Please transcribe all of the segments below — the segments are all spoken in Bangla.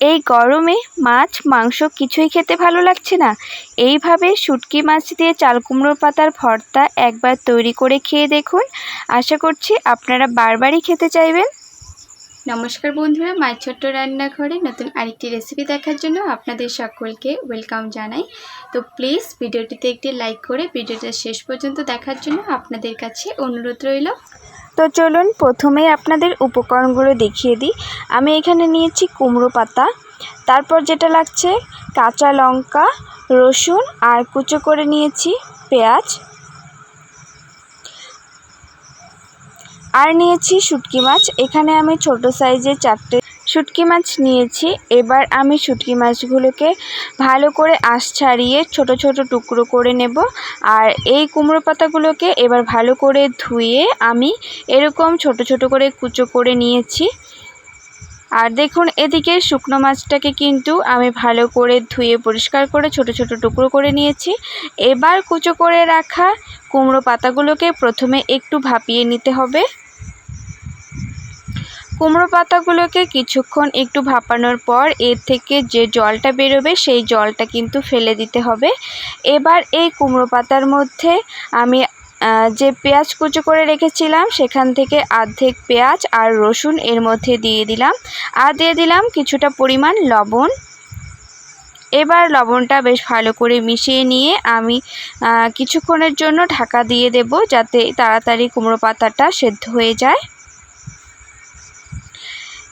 এই গরমে মাছ, মাংস কিছুই খেতে ভালো লাগছে না। এইভাবে শুটকি মাছ দিয়ে চাল কুমড়োর পাতার ভর্তা একবার তৈরি করে খেয়ে দেখুন। আশা করছি আপনারা বারবারই খেতে চাইবেন। নমস্কার বন্ধুরা, মায়ের ছোট্ট রান্নাঘরে নতুন আরেকটি রেসিপি দেখার জন্য আপনাদের সকলকে ওয়েলকাম জানাই। তো প্লিজ ভিডিওটিতে একটি লাইক করে ভিডিওটা শেষ পর্যন্ত দেখার জন্য আপনাদের কাছে অনুরোধ রইল। তো চলুন প্রথমেই আপনাদের উপকরণগুলো দেখিয়ে দিই। আমি এখানে নিয়েছি কুমড়ো পাতা, তারপর যেটা লাগছে কাঁচা লঙ্কা, রসুন, আর কুচো করে নিয়েছি পেঁয়াজ। আর নিয়েছি শুটকি মাছ। এখানে আমি ছোট সাইজের চারটে শুটকি মাছ নিয়েছি। এবার আমি শুটকি মাছগুলোকে ভালো করে আঁশ ছাড়িয়ে ছোট ছোট টুকরো করে নেব। আর এই কুমড়ো পাতাগুলোকে এবার ভালো করে ধুয়ে আমি এরকম ছোট ছোট করে কুচো করে নিয়েছি। আর দেখুন, এদিকে শুকনো মাছটাকে কিন্তু আমি ভালো করে ধুয়ে পরিষ্কার করে ছোট ছোট টুকরো করে নিয়েছি। এবার কুচো করে রাখা কুমড়ো পাতাগুলোকে প্রথমে একটু ভাপিয়ে নিতে হবে। কুমড়ো পাতাগুলোকে কিছুক্ষণ একটু ভাপানোর পর এর থেকে যে জলটা বেরোবে সেই জলটা কিন্তু ফেলে দিতে হবে। এবার এই কুমড়ো পাতার মধ্যে আমি যে পেঁয়াজ কুচো করে রেখেছিলাম সেখান থেকে আর্ধেক পেঁয়াজ আর রসুন এর মধ্যে দিয়ে দিলাম আর দিয়ে দিলাম কিছুটা পরিমাণ লবণ। এবার লবণটা বেশ ভালো করে মিশিয়ে নিয়ে আমি কিছুক্ষণের জন্য ঢাকা দিয়ে দেব যাতে তাড়াতাড়ি কুমড়ো পাতাটা সেদ্ধ হয়ে যায়।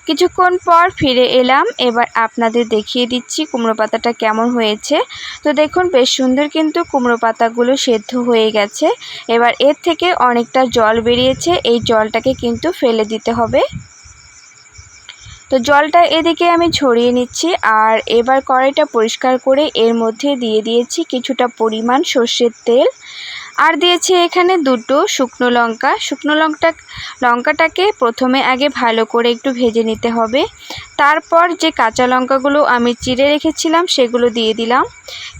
কিছুক্ষণ পর ফিরে এলাম। এবার আপনাদের দেখিয়ে দিচ্ছি কুমড়ো পাতাটা কেমন হয়েছে। তো দেখুন, বেশ সুন্দর কিন্তু কুমড়ো পাতাগুলো সেদ্ধ হয়ে গেছে। এবার এর থেকে অনেকটা জল বেরিয়েছে। এই জলটাকে কিন্তু ফেলে দিতে হবে। তো জলটা এদিকে আমি ছড়িয়ে নিচ্ছি আর এবার কড়াইটা পরিষ্কার করে এর মধ্যে দিয়ে দিয়েছি কিছুটা পরিমাণ সর্ষের তেল। আর দিয়েছি এখানে দুটো শুকনো লঙ্কা। শুকনো লঙ্কা লঙ্কাটাকে প্রথমে আগে ভালো করে একটু ভেজে নিতে হবে। তারপর যে কাঁচা লঙ্কাগুলো আমি চিড়ে রেখেছিলাম, সেগুলো দিয়ে দিলাম।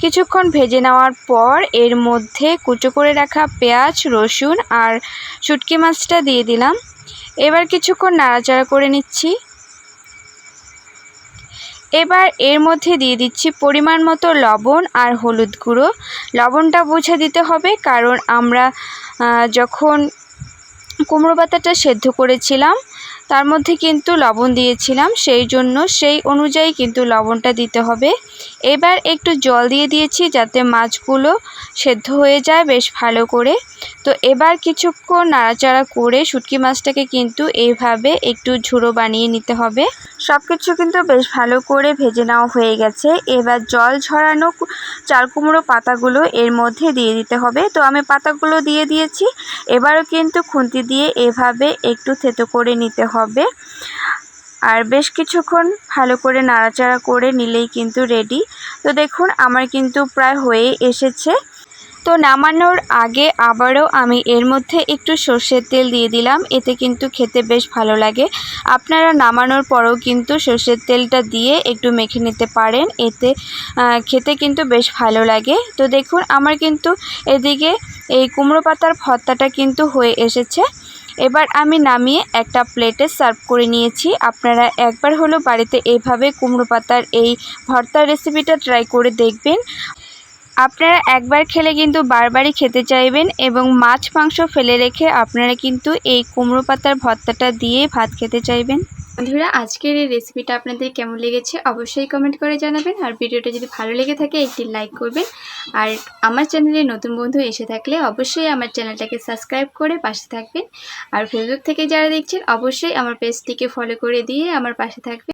কিছুক্ষণ ভেজে নেওয়ার পর এর মধ্যে কুচো করে রাখা পেঁয়াজ, রসুন আর শুটকি মাছটা দিয়ে দিলাম। এবার কিছুক্ষণ নাড়াচাড়া করে নিচ্ছি। এবার এর মধ্যে দিয়ে দিচ্ছি পরিমাণ মতো লবণ আর হলুদ গুঁড়ো। লবণটা বুঝে দিতে হবে কারণ আমরা যখন কুমড়ো পাতাটা সেদ্ধ করেছিলাম তার মধ্যে কিন্তু লবণ দিয়েছিলাম, সেই জন্য সেই অনুযায়ী কিন্তু লবণটা দিতে হবে। এবার একটু জল দিয়ে দিয়েছি যাতে মাছগুলো সেদ্ধ হয়ে যায় বেশ ভালো করে। তো এবার কিছুক্ষণ নাড়াচাড়া করে শুটকি মাছটাকে কিন্তু এইভাবে একটু ঝুড়ো বানিয়ে নিতে হবে। সব কিছু কিন্তু বেশ ভালো করে ভেজে নেওয়া হয়ে গেছে। এবার জল ঝরানো চাল কুমড়ো পাতাগুলো এর মধ্যে দিয়ে দিতে হবে। তো আমি পাতাগুলো দিয়ে দিয়েছি। এবারও কিন্তু খুন্তি দিয়ে এভাবে একটু থেতো করে নিতে হবে। আর বেশ কিছুক্ষণ ভালো করে নাড়াচাড়া করে নিলেই কিন্তু রেডি তো দেখুন, আমার কিন্তু প্রায় হয়ে এসেছে। তো নামানোর আগে আবারও আমি এর মধ্যে একটু সর্ষের তেল দিয়ে দিলাম, এতে কিন্তু খেতে বেশ ভালো লাগে। আপনারা নামানোর পরেও কিন্তু সর্ষের তেলটা দিয়ে একটু মেখে নিতে পারেন, এতে খেতে কিন্তু বেশ ভালো লাগে। তো দেখুন, আমার কিন্তু এদিকে এই কুমড়ো পাতার ভর্তাটা কিন্তু হয়ে এসেছে। এবার আমি নামিয়ে একটা প্লেটে সার্ভ করে নিয়েছি। আপনারা একবার হলো বাড়িতে এইভাবে কুমড়ো পাতার এই ভর্তার রেসিপিটা ট্রাই করে দেখবেন। আপনারা একবার খেলে কিন্তু বারবারই খেতে চাইবেন এবং মাছ, মাংস ফেলে রেখে আপনারা কিন্তু এই কুমড়ো পাতার ভর্তাটা দিয়ে ভাত খেতে চাইবেন। বন্ধুরা, আজকের এই রেসিপিটা আপনাদের কেমন লেগেছে অবশ্যই কমেন্ট করে জানাবেন। আর ভিডিওটা যদি ভালো লেগে থাকে, একটি লাইক করবেন। আর আমার চ্যানেলে নতুন বন্ধু এসে থাকলে অবশ্যই আমার চ্যানেলটাকে সাবস্ক্রাইব করে পাশে থাকবেন। আর ফেসবুক থেকে যারা দেখছেন, অবশ্যই আমার পেজটিকে ফলো করে দিয়ে আমার পাশে থাকবেন।